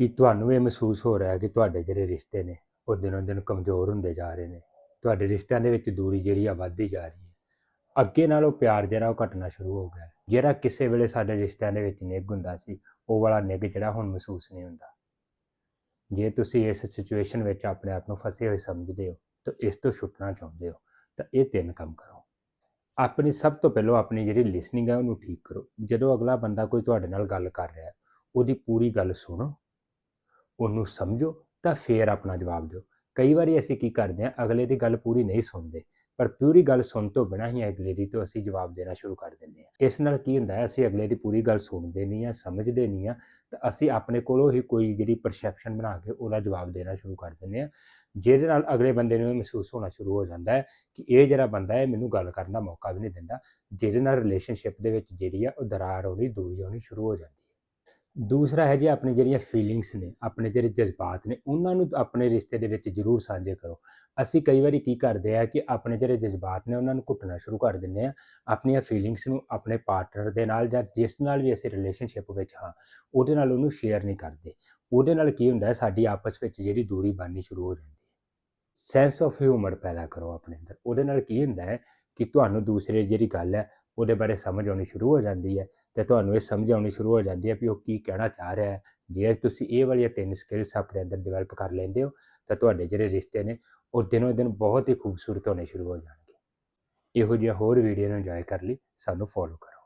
ਕਿ ਤੁਹਾਨੂੰ ਇਹ ਮਹਿਸੂਸ ਹੋ ਰਿਹਾ ਹੈ ਕਿ ਤੁਹਾਡੇ ਜਿਹੜੇ ਰਿਸ਼ਤੇ ਨੇ, ਉਹ ਦਿਨੋਂ ਦਿਨ ਕਮਜ਼ੋਰ ਹੁੰਦੇ ਜਾ ਰਹੇ ਨੇ। ਤੁਹਾਡੇ ਰਿਸ਼ਤਿਆਂ ਦੇ ਵਿੱਚ ਦੂਰੀ ਜਿਹੜੀ ਆ ਵੱਧਦੀ ਜਾ ਰਹੀ ਹੈ। ਅੱਗੇ ਨਾਲੋਂ ਪਿਆਰ ਜਿਹੜਾ ਉਹ ਘਟਣਾ ਸ਼ੁਰੂ ਹੋ ਗਿਆ। ਜਿਹੜਾ ਕਿਸੇ ਵੇਲੇ ਸਾਡੇ ਰਿਸ਼ਤਿਆਂ ਦੇ ਵਿੱਚ ਨਿੱਘ ਹੁੰਦਾ ਸੀ, ਉਹ ਵਾਲਾ ਨਿੱਘ ਜਿਹੜਾ ਹੁਣ ਮਹਿਸੂਸ ਨਹੀਂ ਹੁੰਦਾ। ਜੇ ਤੁਸੀਂ ਇਸ ਸਿਚੁਏਸ਼ਨ ਵਿੱਚ ਆਪਣੇ ਆਪ ਨੂੰ ਫਸੇ ਹੋਏ ਸਮਝਦੇ ਹੋ, ਤਾਂ ਇਸ ਤੋਂ ਛੁੱਟਣਾ ਚਾਹੁੰਦੇ ਹੋ, ਤਾਂ ਇਹ ਤਿੰਨ ਕੰਮ ਕਰੋ। ਆਪਣੀ ਸਭ ਤੋਂ ਪਹਿਲਾਂ ਆਪਣੀ ਜਿਹੜੀ ਲਿਸਨਿੰਗ ਹੈ ਉਹਨੂੰ ਠੀਕ ਕਰੋ। ਜਦੋਂ ਅਗਲਾ ਬੰਦਾ ਕੋਈ ਤੁਹਾਡੇ ਨਾਲ ਗੱਲ ਕਰ ਰਿਹਾ ਹੈ ਉਹਦੀ ਪੂਰੀ ਗੱਲ ਸੁਣੋ। ਉਹਨੂੰ ਸਮਝੋ ਤਾਂ ਫੇਰ ਆਪਣਾ ਜਵਾਬ ਦਿਓ। ਕਈ ਵਾਰੀ ਅਸੀਂ ਕੀ ਕਰਦੇ ਹਾਂ, ਅਗਲੇ ਦੀ ਗੱਲ ਪੂਰੀ ਨਹੀਂ ਸੁਣਦੇ, ਪਰ ਪੂਰੀ ਗੱਲ ਸੁਣ ਤੋਂ ਬਿਨਾਂ ਹੀ ਅਗਲੇ ਦੀ ਤੋਂ ਅਸੀਂ ਜਵਾਬ ਦੇਣਾ ਸ਼ੁਰੂ ਕਰ ਦਿੰਦੇ ਹਾਂ। ਇਸ ਨਾਲ ਕੀ ਹੁੰਦਾ ਹੈ, ਅਸੀਂ ਅਗਲੇ ਦੀ ਪੂਰੀ ਗੱਲ ਸੁਣਦੇ ਨਹੀਂ ਆ ਸਮਝਦੇ ਨਹੀਂ ਆ ਤਾਂ ਅਸੀਂ ਆਪਣੇ ਕੋਲੋਂ ਹੀ ਕੋਈ ਜਿਹੜੀ ਪਰਸੈਪਸ਼ਨ ਬਣਾ ਕੇ ਉਹਦਾ ਜਵਾਬ ਦੇਣਾ ਸ਼ੁਰੂ ਕਰ ਦਿੰਦੇ ਹਾਂ, ਜਿਹਦੇ ਨਾਲ ਅਗਲੇ ਬੰਦੇ ਨੂੰ ਇਹ ਮਹਿਸੂਸ ਹੋਣਾ ਸ਼ੁਰੂ ਹੋ ਜਾਂਦਾ ਹੈ ਕਿ ਇਹ ਜਿਹੜਾ ਬੰਦਾ ਹੈ, ਮੈਨੂੰ ਗੱਲ ਕਰਨ ਦਾ ਮੌਕਾ ਵੀ ਨਹੀਂ ਦਿੰਦਾ, ਜਿਹਦੇ ਨਾਲ ਰਿਲੇਸ਼ਨਸ਼ਿਪ ਦੇ ਵਿੱਚ ਜਿਹੜੀ ਆ ਉਹ ਦਰਾਰ ਆਉਣੀ, ਦੂਰੀ ਆਉਣੀ ਸ਼ੁਰੂ ਹੋ ਜਾਂਦੀ ਦੂਸਰਾ ਹੈ ਜੀ ਆਪਣੀ ਜਿਹੜੀਆਂ ਫੀਲਿੰਗਸ ਨੇ, ਆਪਣੇ ਜਿਹੜੇ ਜਜ਼ਬਾਤ ਨੇ, ਉਹਨਾਂ ਨੂੰ ਆਪਣੇ ਰਿਸ਼ਤੇ ਦੇ ਵਿੱਚ ਜ਼ਰੂਰ ਸਾਂਝੇ ਕਰੋ। ਅਸੀਂ ਕਈ ਵਾਰੀ ਕੀ ਕਰਦੇ ਆ ਕਿ ਆਪਣੇ ਜਿਹੜੇ ਜਜ਼ਬਾਤ ਨੇ, ਉਹਨਾਂ ਨੂੰ ਘੁੱਟਣਾ ਸ਼ੁਰੂ ਕਰ ਦਿੰਦੇ ਆ, ਆਪਣੀਆਂ ਫੀਲਿੰਗਸ ਨੂੰ ਆਪਣੇ ਪਾਰਟਨਰ ਦੇ ਨਾਲ ਜਾਂ ਜਿਸ ਨਾਲ ਵੀ ਅਸੀਂ ਰਿਲੇਸ਼ਨਸ਼ਿਪ ਵਿੱਚ ਹਾਂ, ਉਹਦੇ ਨਾਲ ਉਹਨੂੰ ਸ਼ੇਅਰ ਨਹੀਂ ਕਰਦੇ। ਉਹਦੇ ਨਾਲ ਕੀ ਹੁੰਦਾ, ਸਾਡੀ ਆਪਸ ਵਿੱਚ ਜਿਹੜੀ ਦੂਰੀ ਬਣਨੀ ਸ਼ੁਰੂ ਹੋ ਜਾਂਦੀ ਹੈ। ਸੈਂਸ ਆਫ ਹਿਊਮਰ ਪੈਦਾ ਕਰੋ ਆਪਣੇ ਅੰਦਰ। ਉਹਦੇ ਨਾਲ ਕੀ ਹੁੰਦਾ ਹੈ ਕਿ ਤੁਹਾਨੂੰ ਦੂਸਰੇ ਜਿਹੜੀ ਗੱਲ ਹੈ ਉਹਦੇ ਬਾਰੇ ਸਮਝ ਆਉਣੀ ਸ਼ੁਰੂ ਹੋ ਜਾਂਦੀ ਹੈ ਤੇ ਤੁਹਾਨੂੰ ਇਹ ਸਮਝ ਆਉਣੀ ਸ਼ੁਰੂ ਹੋ ਜਾਂਦੀ ਹੈ ਕਿ ਉਹ ਕੀ ਕਹਿਣਾ ਚਾਹ ਰਿਹਾ ਹੈ। ਜੇ ਤੁਸੀਂ ਇਹ ਵਾਲੀਆਂ ਤਿੰਨ ਸਕਿੱਲਸ ਆਪਣੇ ਅੰਦਰ ਡਿਵੈਲਪ ਕਰ ਲੈਂਦੇ ਹੋ, ਤਾਂ ਤੁਹਾਡੇ ਜਿਹੜੇ ਰਿਸ਼ਤੇ ਨੇ, ਉਹ ਦਿਨੋ ਦਿਨ ਬਹੁਤ ਹੀ ਖੂਬਸੂਰਤ ਹੋਣੇ ਸ਼ੁਰੂ ਹੋ ਜਾਣਗੇ। ਇਹੋ ਜਿਹੀਆਂ ਹੋਰ ਵੀਡੀਓ ਨੂੰ ਇੰਜੋਏ ਕਰ ਲਈ, ਸਾਨੂੰ ਫੋਲੋ ਕਰੋ।